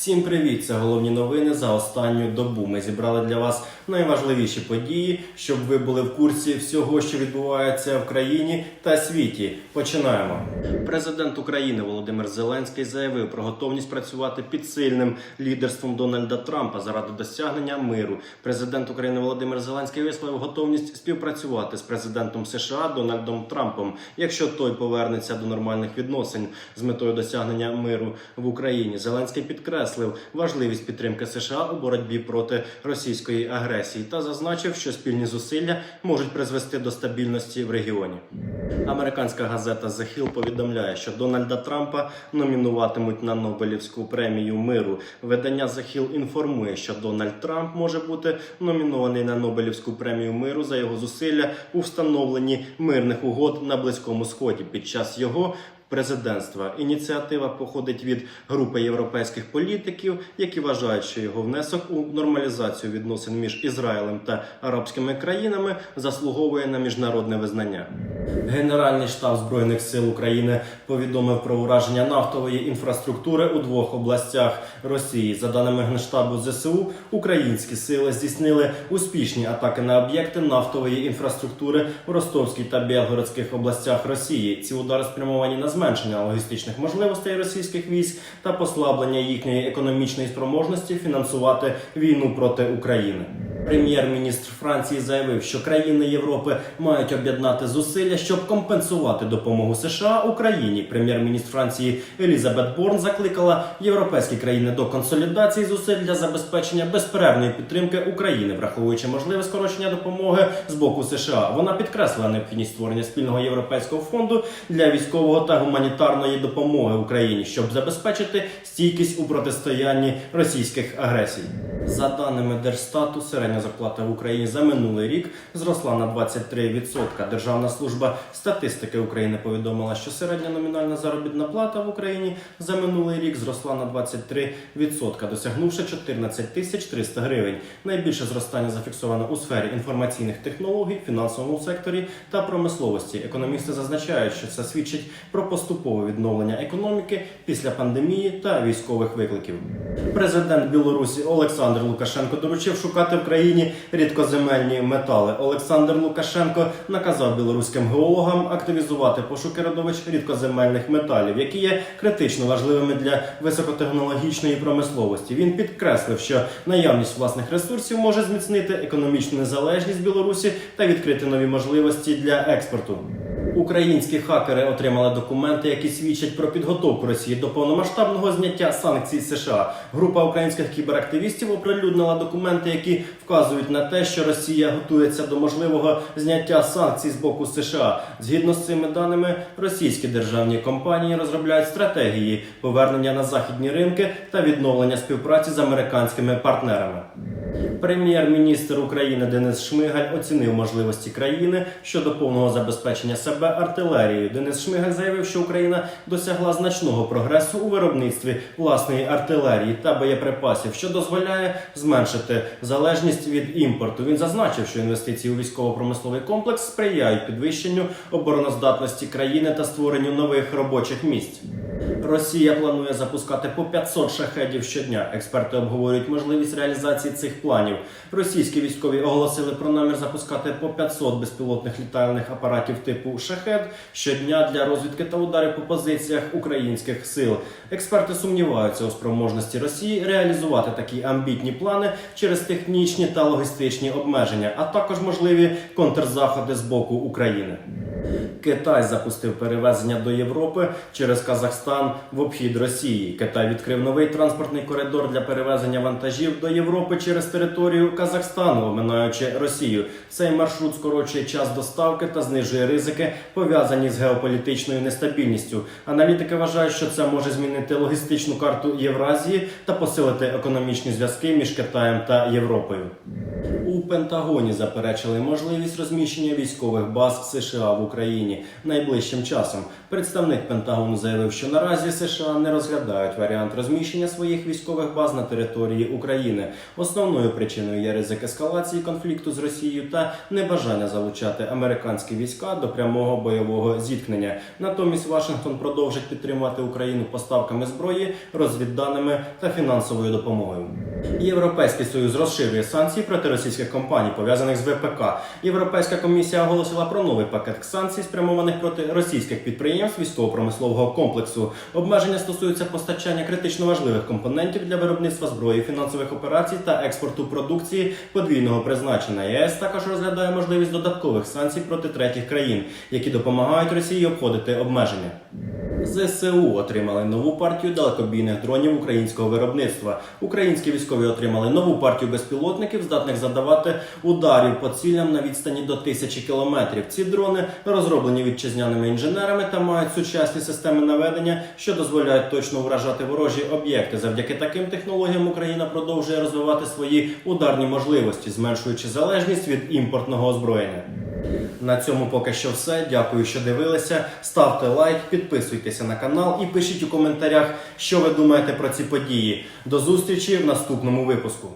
Всім привіт! Це головні новини за останню добу. Ми зібрали для вас найважливіші події, щоб ви були в курсі всього, що відбувається в країні та світі. Починаємо. Президент України Володимир Зеленський заявив про готовність працювати під сильним лідерством Дональда Трампа заради досягнення миру. Президент України Володимир Зеленський висловив готовність співпрацювати з президентом США Дональдом Трампом, якщо той повернеться до нормальних відносин з метою досягнення миру в Україні. Зеленський підкреслив важливість підтримки США у боротьбі проти російської агресії та зазначив, що спільні зусилля можуть призвести до стабільності в регіоні. Американська газета The Hill повідомляє, що Дональда Трампа номінуватимуть на Нобелівську премію миру. Видання The Hill інформує, що Дональд Трамп може бути номінований на Нобелівську премію миру за його зусилля у встановленні мирних угод на Близькому Сході під час його. Президентства ініціатива походить від групи європейських політиків, які вважають, що його внесок у нормалізацію відносин між Ізраїлем та арабськими країнами заслуговує на міжнародне визнання. Генеральний штаб збройних сил України повідомив про ураження нафтової інфраструктури у двох областях Росії. За даними генштабу ЗСУ, українські сили здійснили успішні атаки на об'єкти нафтової інфраструктури в Ростовській та Білгородських областях Росії. Ці удари спрямовані на зменшення логістичних можливостей російських військ та послаблення їхньої економічної спроможності фінансувати війну проти України. Прем'єр-міністр Франції заявив, що країни Європи мають об'єднати зусилля, щоб компенсувати допомогу США Україні. Прем'єр-міністр Франції Елізабет Борн закликала європейські країни до консолідації зусиль для забезпечення безперервної підтримки України, враховуючи можливе скорочення допомоги з боку США. Вона підкреслила необхідність створення спільного європейського фонду для військового та гуманітарної допомоги Україні, щоб забезпечити стійкість у протистоянні російських агресій. За даними Держстату, середня зарплата в Україні за минулий рік зросла на 23%. Державна служба статистики України повідомила, що середня номінальна заробітна плата в Україні за минулий рік зросла на 23%, досягнувши 14 тисяч 300 гривень. Найбільше зростання зафіксовано у сфері інформаційних технологій, фінансовому секторі та промисловості. Економісти зазначають, що це свідчить про поступове відновлення економіки після пандемії та військових викликів. Президент Білорусі Олександр Лукашенко доручив шукати в країні рідкоземельні метали. Олександр Лукашенко наказав білоруським геологам активізувати пошуки родовищ рідкоземельних металів, які є критично важливими для високотехнологічної промисловості. Він підкреслив, що наявність власних ресурсів може зміцнити економічну незалежність Білорусі та відкрити нові можливості для експорту. Українські хакери отримали документи, які свідчать про підготовку Росії до повномасштабного зняття санкцій США. Група українських кіберактивістів оприлюднила документи, які вказують на те, що Росія готується до можливого зняття санкцій з боку США. Згідно з цими даними, російські державні компанії розробляють стратегії повернення на західні ринки та відновлення співпраці з американськими партнерами. Прем'єр-міністр України Денис Шмигаль оцінив можливості країни щодо повного забезпечення себе артилерією. Денис Шмигаль заявив, що Україна досягла значного прогресу у виробництві власної артилерії та боєприпасів, що дозволяє зменшити залежність від імпорту. Він зазначив, що інвестиції у військово-промисловий комплекс сприяють підвищенню обороноздатності країни та створенню нових робочих місць. Росія планує запускати по 500 шахедів щодня. Експерти обговорюють можливість реалізації цих планів. Російські військові оголосили про намір запускати по 500 безпілотних літальних апаратів типу шахед щодня для розвідки та ударів по позиціях українських сил. Експерти сумніваються у спроможності Росії реалізувати такі амбітні плани через технічні та логістичні обмеження, а також можливі контрзаходи з боку України. Китай запустив перевезення до Європи через Казахстан в обхід Росії. Китай відкрив новий транспортний коридор для перевезення вантажів до Європи через територію Казахстану, оминаючи Росію. Цей маршрут скорочує час доставки та знижує ризики, пов'язані з геополітичною нестабільністю. Аналітики вважають, що це може змінити логістичну карту Євразії та посилити економічні зв'язки між Китаєм та Європою. У Пентагоні заперечили можливість розміщення військових баз США в Україні. Найближчим часом. Представник Пентагону заявив, що наразі США не розглядають варіант розміщення своїх військових баз на території України. Основною причиною є ризик ескалації конфлікту з Росією та небажання залучати американські війська до прямого бойового зіткнення. Натомість Вашингтон продовжить підтримувати Україну поставками зброї, розвідданими та фінансовою допомогою. Європейський союз розширює санкції проти російських компаній, пов'язаних з ВПК. Європейська комісія оголосила про новий пакет санкцій, спрямованих проти російських підприємств військово-промислового комплексу. Обмеження стосуються постачання критично важливих компонентів для виробництва зброї, фінансових операцій та експорту продукції подвійного призначення. ЄС також розглядає можливість додаткових санкцій проти третіх країн, які допомагають Росії обходити обмеження. ЗСУ отримали нову партію далекобійних дронів українського виробництва. Українські військові отримали нову партію безпілотників, здатних задавати ударів по цілям на відстані до тисячі кілометрів. Ці дрони розроблені вітчизняними інженерами та мають сучасні системи наведення, що дозволяють точно вражати ворожі об'єкти. Завдяки таким технологіям Україна продовжує розвивати свої ударні можливості, зменшуючи залежність від імпортного озброєння. На цьому поки що все. Дякую, що дивилися. Ставте лайк, підписуйтеся на канал і пишіть у коментарях, що ви думаєте про ці події. До зустрічі в наступному випуску.